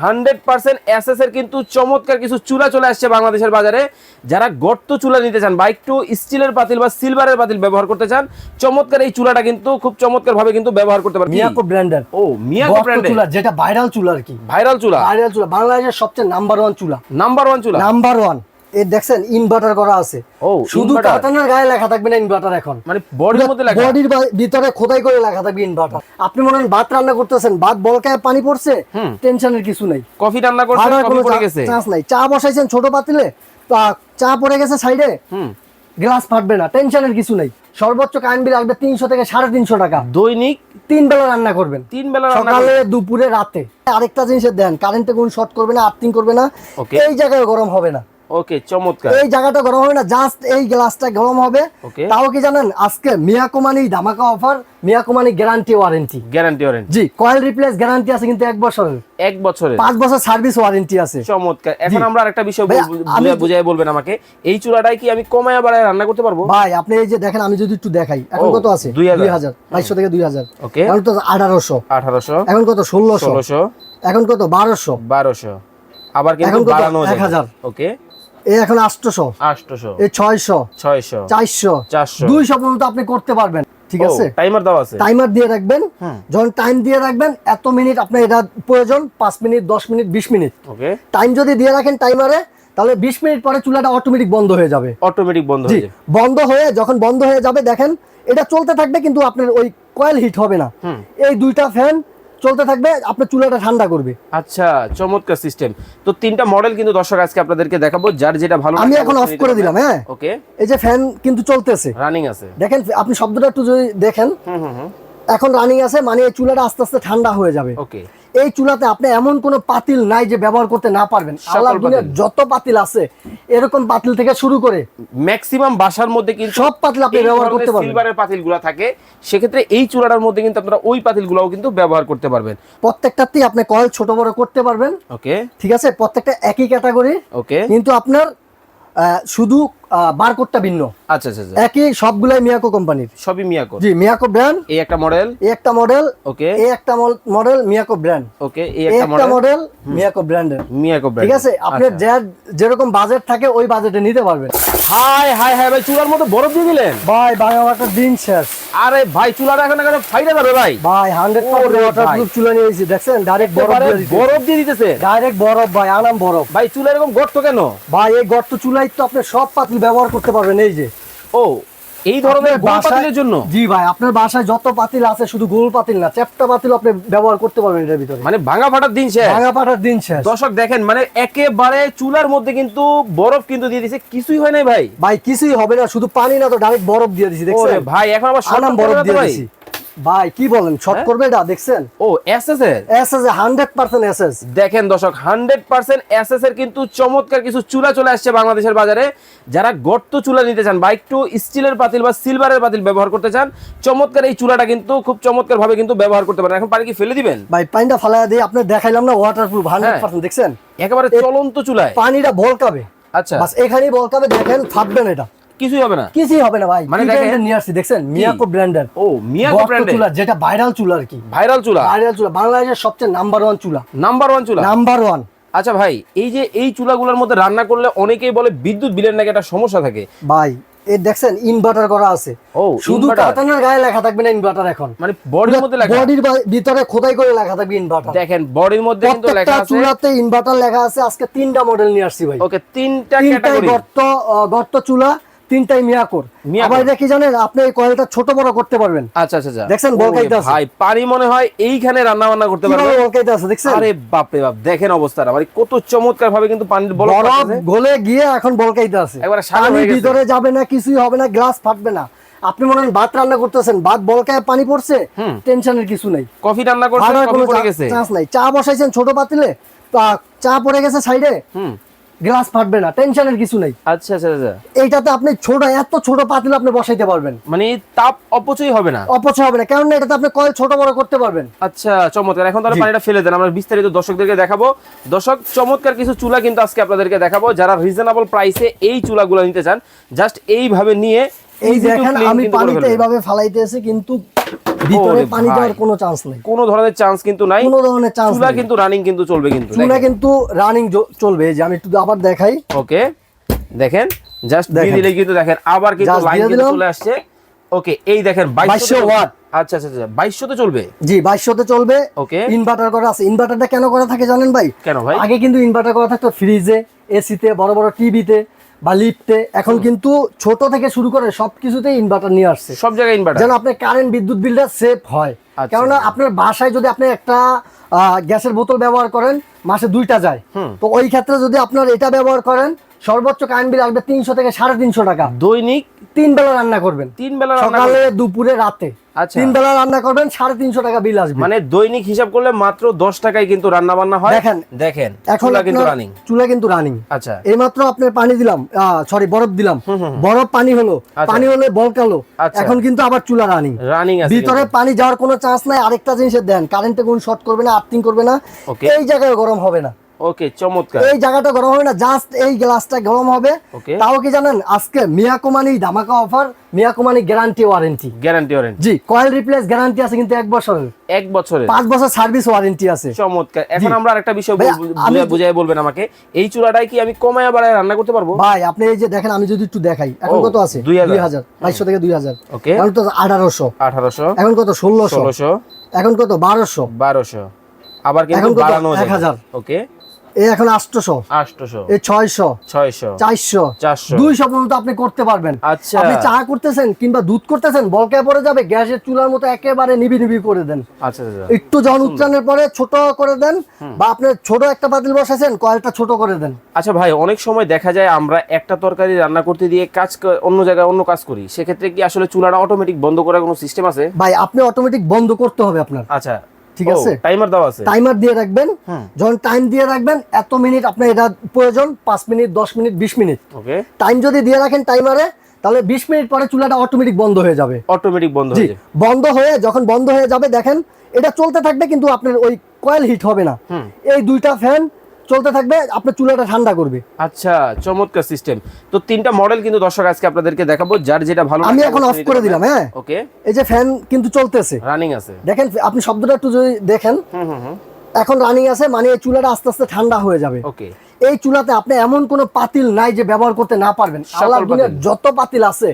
Hundred percent SS এর কিন্তু চমৎকার কিছু চুলা চলে আসছে বাংলাদেশের বাজারে। যারা গর্ত চুলা নিতে চান বা একটু স্টিলের পাতিল বা সিলভারের পাতিল ব্যবহার করতে চান চমৎকার এই চুলাটা কিন্তু খুব চমৎকার ভাবে কিন্তু ব্যবহার করতে পারেন মিয়াকো ব্র্যান্ডের। ও মিয়াকো ব্র্যান্ডের? চুলা যেটা ভাইরাল চুলা আর কি। ভাইরাল চুলা? ভাইরাল চুলা বাংলাদেশের সবচেয়ে নাম্বার ওয়ান চুলা। নাম্বার ওয়ান চুলা? নাম্বার ওয়ান এ দেখছেন ইনভার্টার করা আছে। শুধু। গায়ে লেখা থাকবে না ইনভার্টার এখন। মানে বডির মধ্যে লাগা বডির ভিতরে খোদাই করে লেখা থাকবে ইনভার্টার আপনি মনে হয় ভাত রান্না করতেছেন ভাত বলকায় পানি পড়ছে টেনশনের কিছু নাই। কফি রান্না করছেন কফি পড়ে গেছে। চান্স নাই। চা বসাইছেন ছোট পাতিলে চা পড়ে গেছে সাইডে গ্লাস ফাটবে না টেনশনের কিছু নাই। সর্বোচ্চ কারেন্ট বিল আসবে তিনশো থেকে সাড়ে তিনশো টাকা। দৈনিক? তিন বেলা রান্না করবেন। তিন বেলা সকালে দুপুরে রাতে। আরেকটা জিনিসের দেন কারেন্টে কোন শর্ট করবে না আর্থিং করবে না। এই জায়গায় গরম হবে না। ওকে চমৎকার। এই জায়গাটা গরম হবে না জাস্ট এই গ্লাসটা গরম হবে। তাও কি জানেন আজকে মিয়াকুমানি ধামাকা অফার মিয়াকুমানি গ্যারান্টি ওয়ারেন্টি গ্যারান্টি ওয়ারেন্টি জি কয়েল রিপ্লেস গ্যারান্টি আছে কিন্তু এক বছরের। এক পাঁচ বছর সার্ভিস ওয়ারেন্টি আছে। চমৎকার। এখন আমরা আরেকটা বিষয় বুঝায় বলবেন আমাকে। এই চুলাটাই কি আমি কমায় বাড়ায় রান্না করতে পারব? ভাই আপনি এই যে দেখেন আমি যদি একটু দেখাই এখন কত আছে? 2000 দুই হাজার বাইশশো থেকে দুই হাজার। Okay. এখন তো আঠারোশো। আঠারোশো। এখন কত? ষোলোশো। ষোলোশো। এখন কত? বারোশো। বারোশো। আবার কিন্তু বাড়ানো এক হাজার। ওকে। এই এখন আটশোশো এই ছয়শো। ছয়শো। চারশো। চারশো। দুইশো পর্যন্ত আপনি করতে পারবেন ঠিক আছে? টাইমার আছে। টাইমার দিয়ে রাখবেন যখন টাইম দিয়ে রাখবেন এত মিনিট আপনার এটা প্রয়োজন পাঁচ মিনিট দশ মিনিট বিশ মিনিট। ওকে। টাইম যদি দিয়ে রাখেন টাইমারে তাহলে বিশ মিনিট পরে চুলাটা অটোমেটিক বন্ধ হয়ে যাবে। অটোমেটিক বন্ধ হয়ে বন্ধ হয়ে যখন বন্ধ হয়ে যাবে দেখেন এটা চলতে থাকবে কিন্তু আপনার ওই কয়েল হিট হবে না। এই দুইটা ফ্যান চলতে থাকবে আপনার চুলাটা ঠান্ডা করবে। আচ্ছা চমৎকার সিস্টেম। তো তিনটা মডেল কিন্তু দর্শক আজকে আপনাদেরকে দেখাবো যার যেটা ভালো আমি এখন অফ করে দিলাম হ্যাঁ? ওকে এই যে ফ্যান কিন্তু চলতেছে। রানিং আছে। দেখেন আপনি শব্দটা একটু যদি দেখেন হুম হুম হুম। এখন রানিং আছে মানে এই চুলাটা আস্তে আস্তে ঠান্ডা হয়ে যাবে। ওকে এই চুলাতে আপনি এমন কোন পাতিল নাই যে ব্যবহার করতে না পারবেন। পাতিল। যত পাতিল আছে এরকম পাতিল থেকে শুরু করে ম্যাক্সিমাম বাসার মধ্যে কিন্তু সব পাতিল আপনি ব্যবহার করতে পারবেন। সিলভারের পাতিলগুলো থাকে সেক্ষেত্রে এই চুলাটার মধ্যে কিন্তু আপনারা ওই পাতিলগুলোও কিন্তু ব্যবহার করতে পারবেন। প্রত্যেকটাতেই আপনি কয়েল ছোট বড় করতে পারবেন। ওকে। ঠিক আছে? প্রত্যেকটা একই ক্যাটাগরি। ওকে। কিন্তু আপনার শুধু বারকোডটা ভিন্ন। আচ্ছা আচ্ছা আচ্ছা। একই সবগুলাই মিয়াকো কোম্পানির সবই মিয়াকো জি মিয়াকো ব্র্যান্ড এই একটা মডেল এই একটা মডেল ওকে। এই একটা মডেল মিয়াকো ব্র্যান্ড ওকে এই একটা মডেল মিয়াকো ব্র্যান্ডের মিয়াকো ব্র্যান্ড ঠিক আছে? আপনার যে যার যেরকম বাজেট থাকে ওই বাজেটে নিতে পারবেন। হাই হাই হাই ভাই চুলার মতো বরফ দিয়ে দিলেন? ভাই ভাই আমার একটা দিন শেষ। আরে ভাই চুলাটা এখন একটা ফাইটা যাবে ভাই। ভাই হান্ড্রেড ওরে ওয়াটার ভাই। প্রুফ চুলা নিয়েছি দেখছেন? ডাইরেক্ট বরফ দিয়ে দিতেছে। বরফ দিয়ে দিতেছে? ডাইরেক্ট বরফ ভাই আনাম বরফ। ভাই চুলা এরকম গর্ত কেন? ভাই এই গর্ত চুলাই তো আপনি সব পাতিল ব্যবহার করতে পারবেন এই যে। ও এই ধরনের পাতিলের জন্য? জি ভাই আপনার বাসায় যত পাতিল আছে শুধু গোল পাতিল না চ্যাপটা পাতিল আপনি ব্যবহার করতে পারবেন এটার ভিতরে। মানে ভাঙা ফাটার দিন শেষ। ভাঙা ফাটার দিন শেষ। দর্শক দেখেন মানে একেবারে চুলার মধ্যে কিন্তু বরফ কিন্তু দিয়ে দিয়েছে কিছুই হয় নাই ভাই। ভাই কিছুই হবে না শুধু পানি না তো ডাইরেক্ট বরফ দিয়ে দিয়েছি দেখছেন? ভাই এখন আবার আনাম বরফ দিয়ে দিছি। ভাই কি বলেন? শর্ট হ্যাঁ? করবে এটা দেখছেন? ও এসএস এর? S S hundred percent S S দেখেন দর্শক হান্ড্রেড পার্সেন্ট এসএস এর কিন্তু চমৎকার কিছু চুলা চলে আসছে বাংলাদেশের বাজারে। যারা গর্ত চুলা নিতে চান বা একটু স্টিলের পাতিল বা সিলভারের পাতিল ব্যবহার করতে চান চমৎকার এই চুলাটা কিন্তু খুব চমৎকার ভাবে কিন্তু ব্যবহার করতে পারেন। এখন পানি কি ফেলে দিবেন? ভাই পানিটা ফালাইয়া দিয়ে আপনি দেখাইলাম না ওয়াটার প্রুফ হান্ড্রেড পার্সেন্ট দেখছেন? একেবারে চলন্ত চুলায়? পানিটা বলকাবে। আচ্ছা। বাস এখানেই বলকাবে দেখেন ফাটবে না এটা। কিছুই হবে না। কিছুই হবে না ভাই। মানে দেখেন- নিয়ে আসছি দেখছেন? মিয়াকো ব্র্যান্ডের ও মিয়াকো ব্র্যান্ডের চুলা যেটা ভাইরাল চুলা আর কি। ভাইরাল চুলা? ভাইরাল চুলা বাংলাদেশের সবচেয়ে নাম্বার ওয়ান চুলা। নাম্বার ওয়ান চুলা? নাম্বার ওয়ান আচ্ছা ভাই এই যে এই চুলাগুলোর মধ্যে রান্না করলে অনেকেই বলে বিদ্যুৎ বিলের নাকি একটা সমস্যা থাকে। ভাই এই দেখছেন ইনভার্টার করা আছে। ও শুধু। কাটানোর গায়ে লেখা থাকবে না ইনভার্টার এখন। মানে বডির মধ্যে লেখা? বডির ভিতরে খোদাই করে লেখা থাকবে ইনভার্টার দেখেন বডির মধ্যে কিন্তু লেখা আছে। চুলাতে ইনভার্টার লেখা আছে। আজকে তিনটা মডেল নিয়ে আসছি ভাই। ওকে তিনটা ক্যাটাগরি গর্ত গর্ত চুলা তিনটাই মিয়াকোর। আবার দেখি জানেন আপনি এই কয়েলটা ছোট বড় করতে পারবেন। আচ্ছা আচ্ছা আচ্ছা। দেখছেন, ওরে বলকাইতে আছে। ভাই পানি মনে হয় এইখানে রান্না বান্না করতে কীভাবে পারবে? বলকাইতে আছে দেখছেন? আরে বাপ রে বাপ দেখেন অবস্থাটা মানে কত চমৎকার ভাবে কিন্তু পানির বল গলে গিয়ে এখন বলকাইতে আছে। একবারে পানি ভিতরে যাবে না কিছুই হবে না গ্লাস ফাটবে না। আপনি মনে হয় ভাত রান্না করতেছেন ভাত বলকায় পানি পড়ছে টেনশনের কিছু নাই। কফি রান্না করছেন কফি পড়ে গেছে। চান্স নাই। চা বসাইছেন ছোট পাতিলে তা চা পড়ে গেছে সাইডে। গ্লাস ফাটবে না টেনশনের কিছু নাই। আচ্ছা আচ্ছা আচ্ছা। এইটাতে আপনি ছোট এত ছোট পাতিল আপনি বসাইতে পারবেন। মানে তাপ অপচয় হবে না? অপচয় হবে না কারণ এটাতে আপনি কয়েল ছোট বড় করতে পারবেন। আচ্ছা চমৎকার। এখন তাহলে পানিটা ফেলে দেন আমরা বিস্তারিত দর্শকদেরকে দেখাবো। দর্শক চমৎকার কিছু চুলা কিন্তু আজকে আপনাদেরকে দেখাবো। যারা রিজনেবল প্রাইসে এই চুলাগুলো নিতে চান জাস্ট এইভাবে নিয়ে এই দেখেন আমি পানিতে। এইভাবে ফালাইতেছি কিন্তু ভিতরে পানি যাওয়ার কোনো চান্স নেই। কোনো ধরনের চান্স কিন্তু নাই। কোনো ধরনের চান্স চুলা কিন্তু রানিং কিন্তু চলবে কিন্তু চুলা কিন্তু রানিং চলবে। যে আমি একটু আবার দেখাই। ওকে দেখেন জাস্ট দিয়ে। দিলে কিন্তু দেখেন আবার কিন্তু লাইন কিন্তু চলে আসছে। ওকে এই দেখেন 2200 2200 watt। আচ্ছা আচ্ছা আচ্ছা 2200 তে চলবে? জি বাইশশোতে চলবে। ওকে ইনভার্টার করা আছে। ইনভার্টারটা কেন করা থাকে জানেন ভাই? কেন ভাই? আগে কিন্তু ইনভার্টার করা থাকতো ফ্রিজে এসিতে বড় বড় টিভিতে বা লিফটে এখন কিন্তু ছোট থেকে শুরু করে সবকিছুতেই ইনভার্টার নিয়ে আসছে। সব জায়গায় ইনভার্টার যেন আপনার কারেন্ট বিদ্যুৎ বিলটা সেভ হয়। আচ্ছা। কেননা আপনার বাসায় যদি আপনি একটা গ্যাসের বোতল ব্যবহার করেন মাসে দুইটা যায়। তো ওই ক্ষেত্রে যদি আপনার এটা ব্যবহার করেন সর্বোচ্চ কারেন্ট বিল আসবে তিনশো থেকে সাড়ে তিনশো টাকা। দৈনিক? তিন বেলা রান্না করবেন। তিন বেলা সকালে দুপুরে রাতে। তিন বেলা রান্না করবেন সাড়ে তিনশো টাকা বিল আসবে। মানে দৈনিক হিসাব করলে মাত্র 10 টাকায় কিন্তু রান্না বান্না হয়। দেখেন। দেখেন এখন কিন্তু আপনার- রানিং চুলা কিন্তু রানিং আচ্ছা। আপনার পানি দিলাম সরি বরফ দিলাম। বরফ পানি হলো আচ্ছা। পানি হলে বলকালো আচ্ছা। এখন কিন্তু আবার চুলা রানিং রানিং ভিতরে পানি যাওয়ার কোনো চান্স নাই আরেকটা জিনিসের দেন। কারেন্টে কোন শর্ট করবে না আর্থিং করবে না। এই জায়গায় গরম হবে না। ওকে চমৎকার। এই জায়গাটা গরম হবে না জাস্ট এই গ্লাসটা গরম হবে। তাও কি জানেন আজকে ধামাকা অফার মিয়াকুমানি গ্যারান্টি ওয়ারেন্টি গ্যারান্টি ওয়ারেন্টি জি কয়েল রিপ্লেস গ্যারান্টি আছে কিন্তু এক বছরের। এক পাঁচ বছর সার্ভিস ওয়ারেন্টি আছে। চমৎকার। এখন আমরা আরেকটা বিষয় বুঝাই বলবেন আমাকে। এই চুলাটাই কি আমি কমায় বাড়ায় রান্না করতে পারব? ভাই আপনি এই যে দেখেন আমি যদি একটু দেখাই। এখন কত আছে? 2000 দুই হাজার। বাইশশো থেকে দুই হাজার। ওকে। এখন তো আঠারোশো। আঠারোশো। এখন কত? ষোলোশো। ষোলোশো। এখন কত? বারোশো। বারোশো। আবার কিন্তু বাড়ানো। ওকে। এখন আটশোশো এই ছয়শো। ছয়শো। চারশো। চারশো। দুইশো পর্যন্ত আপনি করতে পারবেন। আচ্ছা। আপনি চা করতেছেন কিংবা দুধ করতেছেন বলকায় পড়ে যাবে গ্যাসের চুলার মতো একেবারে নিবি নিবি করে দেন। আচ্ছা আচ্ছা একটু যখন উচ্চারণের পরে ছোট করে দেন বা আপনি ছোট একটা পাতিল বসাইছেন কয়েলটা ছোট করে দেন। আচ্ছা ভাই অনেক সময় দেখা যায় আমরা একটা তরকারি রান্না করতে দিয়ে কাজ অন্য জায়গায় অন্য কাজ করি। সেক্ষেত্রে কি আসলে চুলাটা অটোমেটিক বন্ধ করার কোনো সিস্টেম আছে? ভাই আপনি অটোমেটিক বন্ধ করতে হবে আপনার। আচ্ছা। ঠিক আছে। টাইমার দাও আছে। টাইমার দিয়ে রাখবেন। যখন টাইম দিয়ে রাখবেন এত মিনিট আপনার এটা প্রয়োজন 5 মিনিট দশ মিনিট বিশ মিনিট ওকে টাইম যদি দিয়ে রাখেন টাইমারে তাহলে বিশ মিনিট পরে চুলাটা অটোমেটিক বন্ধ হয়ে যাবে। অটোমেটিক বন্ধ হয়ে যাবে। বন্ধ হয়ে যখন বন্ধ হয়ে যাবে দেখেন এটা চলতে থাকবে কিন্তু আপনার ওই কয়েল হিট হবে না। এই দুইটা ফ্যান চলতে থাকবে আপনার চুলাটা ঠান্ডা করবে। আচ্ছা চমৎকার সিস্টেম তো তিনটা মডেল কিন্তু দর্শক আজকে আপনাদেরকে দেখাবো যার যেটা ভালো আমি এখন অফ করে দিলাম হ্যাঁ? ওকে এই যে ফ্যান কিন্তু চলতেছে। রানিং আছে। দেখেন আপনি শব্দটা একটু যদি দেখেন হুম হুম হুম। এখন রানিং আছে মানে এই চুলাটা আস্তে আস্তে ঠান্ডা হয়ে যাবে। ওকে এই চুলাতে আপনি এমন কোনো পাতিল নাই যে ব্যবহার করতে না পারবেন। আল্লাহ দুনিয়ার যত পাতিল আছে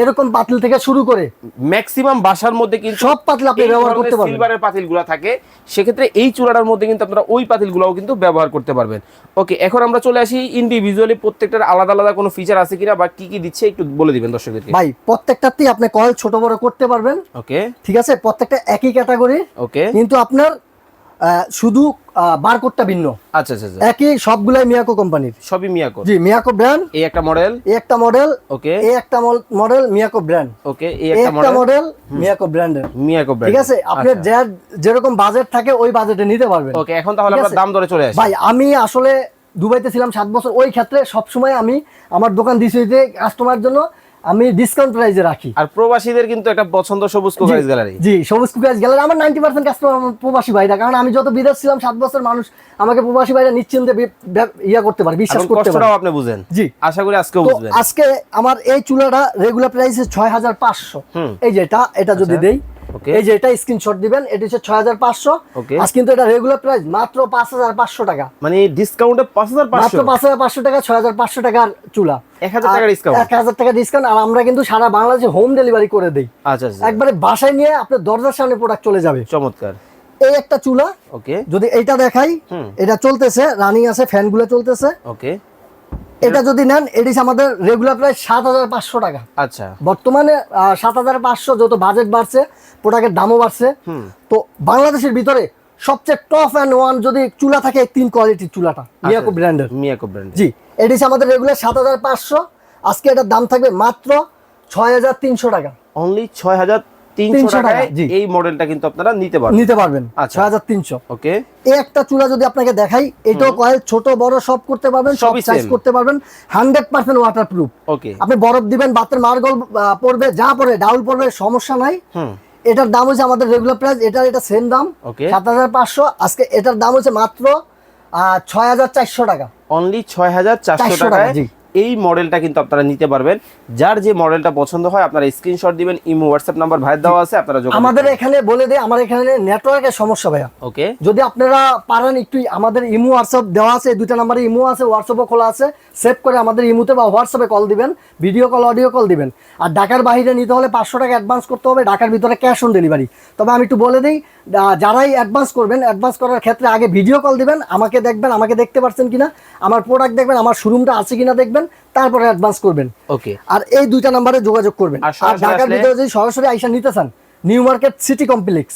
এরকম পাতিল থেকে শুরু করে ম্যাক্সিমাম বাসার মধ্যে কিন্তু সব পাতিল আপনি ব্যবহার করতে পারবেন। সিলভারের পাতিলগুলো থাকে সেক্ষেত্রে এই চুলাটার মধ্যে কিন্তু আপনারা ওই পাতিলগুলোও কিন্তু ব্যবহার করতে পারবেন। ওকে এখন আমরা চলে আসি ইন্ডিভিজুয়ালি প্রত্যেকটার আলাদা আলাদা কোনো ফিচার আছে কিনা বা কি কি দিচ্ছে একটু বলে দিবেন দর্শকদেরকে। ভাই প্রত্যেকটাতেই আপনি কয়েল ছোট বড় করতে পারবেন। ওকে। ঠিক আছে? প্রত্যেকটা একই ক্যাটাগরি ওকে। কিন্তু আপনার শুধু বারকোডটা ভিন্ন। আচ্ছা আচ্ছা আচ্ছা। একই সবগুলাই মিয়াকো কোম্পানির সবই মিয়াকো জি মিয়াকো ব্র্যান্ড এই একটা মডেল এই একটা মডেল ওকে এই একটা মডেল মিয়াকো ব্র্যান্ড ওকে এই একটা মডেল মিয়াকো ব্র্যান্ডের মিয়াকো ব্র্যান্ড ঠিক আছে? আপনার যার যেরকম বাজেট থাকে ওই বাজেটে নিতে পারবেন। ওকে এখন তাহলে আমরা দাম দরে চলে আসি। ভাই আমি আসলে দুবাইতে ছিলাম সাত বছর। ওই ক্ষেত্রে সবসময় আমি আমার দোকান দিছি যে কাস্টমার জন্য আমি ডিসকাউন্ট প্রাইসে রাখি। আর প্রবাসীদের কিন্তু একটা পছন্দ সবুজ কুকাইজ গ্যালারি। জি সবুজ কুকাইজ গ্যালারি। আমার নাইনটি পার্সেন্ট কাস্টমার প্রবাসী ভাইরা। কারণ আমি যত বিদেশ ছিলাম সাত বছর মানুষ আমাকে প্রবাসী ভাইরা নিশ্চিন্তে ইয়া করতে পারে বিশ্বাস করতে পারে। কষ্টটাও আপনি বুঝেন। জি। আশা করি আজকে বুঝবেন। আজকে আমার এই চুলাটা রেগুলার প্রাইসে ছয় হাজার পাঁচশো। হুম। এই যেটা এটা এটা যদি দেই ওকে এই যে এটা স্ক্রিনশট দিবেন এটা হচ্ছে ছয় হাজার পাঁচশো. আজ কিন্তু এটা রেগুলার প্রাইস মাত্র পাঁচ হাজার পাঁচশো টাকা। মানে ডিসকাউন্টে পাঁচ হাজার মাত্র পাঁচ হাজার পাঁচশো টাকা ছয় হাজার পাঁচশো টাকার চুলা। 1000 টাকা discount? এক হাজার টাকা ডিসকাউন্ট আর আমরা কিন্তু সারা বাংলাদেশে হোম ডেলিভারি করে দিই। আচ্ছা আচ্ছা একবারে বাসায় নিয়ে আপনার দরজার সামনে প্রোডাক্ট চলে যাবে। চমৎকার। এই একটা চুলা ওকে যদি এইটা দেখাই এটা চলতেছে রানিং আছে ফ্যানগুলো চলতেছে। ওকে এটা যদি নেন এটি আমাদের রেগুলার প্রাইস সাত হাজার পাঁচশো টাকা। আচ্ছা। বর্তমানে সাত হাজার পাঁচশো যত বাজেট বাড়ছে প্রোডাক্টের দামও বাড়ছে। তো বাংলাদেশের ভিতরে সবচেয়ে টপ অ্যান্ড ওয়ান যদি চুলা থাকে তিন কোয়ালিটির চুলাটা মিয়াকো ব্র্যান্ডের মিয়াকো ব্র্যান্ড জি এটি আমাদের রেগুলার সাত হাজার পাঁচশো। আজকে এটার দাম থাকবে মাত্র ছয় হাজার তিনশো টাকা। অনলি ছয় হাজার তিনশো 300 টাকায় এই মডেলটা কিন্তু আপনারা নিতে পারবেন। নিতে পারবেন আচ্ছা। ছয় হাজার তিনশো। ওকে। এই একটা চুলা যদি আপনাকে দেখাই এটাও কয়েল ছোট বড় সব করতে পারবেন সব সাইজ করতে পারবেন ওকে। আপনি বরফ দিবেন বাতের মার্গল পড়বে যা পড়বে ডাউল পড়বে সমস্যা নাই। হুম। এটার দাম হচ্ছে আমাদের রেগুলার প্রাইস এটার এটা সেম দাম। সাত হাজার পাঁচশো আজকে এটার দাম হচ্ছে মাত্র ছয় হাজার চারশো টাকা। অনলি ছয় হাজার চারশো টাকা, টাকায়। এই মডেলটা কিন্তু আপনারা নিতে পারবেন। যার যে মডেলটা পছন্দ হয় আপনারা স্ক্রিনশট দিবেন ইমো হোয়াটসঅ্যাপ নাম্বার ভাইয়ের দেওয়া আছে আপনারা আমাদের এখানে বলে দেয় আমার এখানে নেটওয়ার্কের সমস্যা ভাইয়া। ওকে। যদি আপনারা পারেন একটু আমাদের ইমো হোয়াটসঅ্যাপ দেওয়া আছে দুইটা নাম্বারে ইমো আছে হোয়াটসঅ্যাপও খোলা আছে। সেভ করে আমাদের ইমোতে বা হোয়াটসঅ্যাপে কল দিবেন ভিডিও কল অডিও কল দিবেন। আর ঢাকার বাইরে নিতে হলে পাঁচশো টাকা অ্যাডভান্স করতে হবে ঢাকার ভিতরে ক্যাশ অন ডেলিভারি তবে আমি একটু বলে দিই যারাই অ্যাডভান্স করবেন অ্যাডভান্স করার ক্ষেত্রে আগে ভিডিও কল দিবেন আমাকে দেখবেন আমাকে দেখতে পাচ্ছেন কিনা আমার প্রোডাক্ট দেখবেন আমার শোরুমটা আছে কিনা দেখবেন তারপরে অ্যাডভান্স করবেন। ওকে আর এই দুইটা নাম্বারে যোগাযোগ করবেন। আর ঢাকার ভিতরে যদি সরাসরি আইসা নিতে চান নিউ মার্কেট সিটি কমপ্লেক্স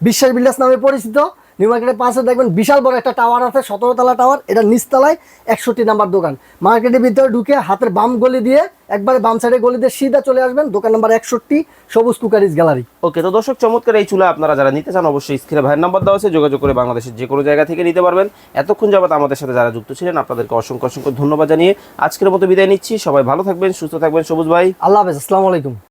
বিশ্বের বিল্ডার্স নামে পরিচিত নিউ মার্কেটের পাশে দেখবেন বিশাল বড় একটা টাওয়ার আছে সতেরো তলা টাওয়ার এটা নিচতলায় একষট্টি নাম্বার দোকান। মার্কেটের ভিতরে ঢুকে হাতের বাম গলি দিয়ে একবারে বাম সাইডে গলি দিয়ে সিধা চলে আসবেন দোকান নাম্বার একষট্টি সবুজ কুকারিজ গ্যালারি। ওকে তো দর্শক চমৎকার এই চুলা আপনারা যারা নিতে চান অবশ্যই স্ক্রিনে ভাইয়ের নাম্বার দেওয়া আছে যোগাযোগ করে বাংলাদেশের যে কোনো জায়গা থেকে নিতে পারবেন। এতক্ষণ যাবত আমাদের সাথে যারা যুক্ত ছিলেন আপনাদেরকে অসংখ্য অসংখ্য ধন্যবাদ জানিয়ে আজকের মতো বিদায় নিচ্ছি। সবাই ভালো থাকবেন সুস্থ থাকবেন। সবুজ ভাই। আল্লাহ হাফেজ আসসালামু আলাইকুম।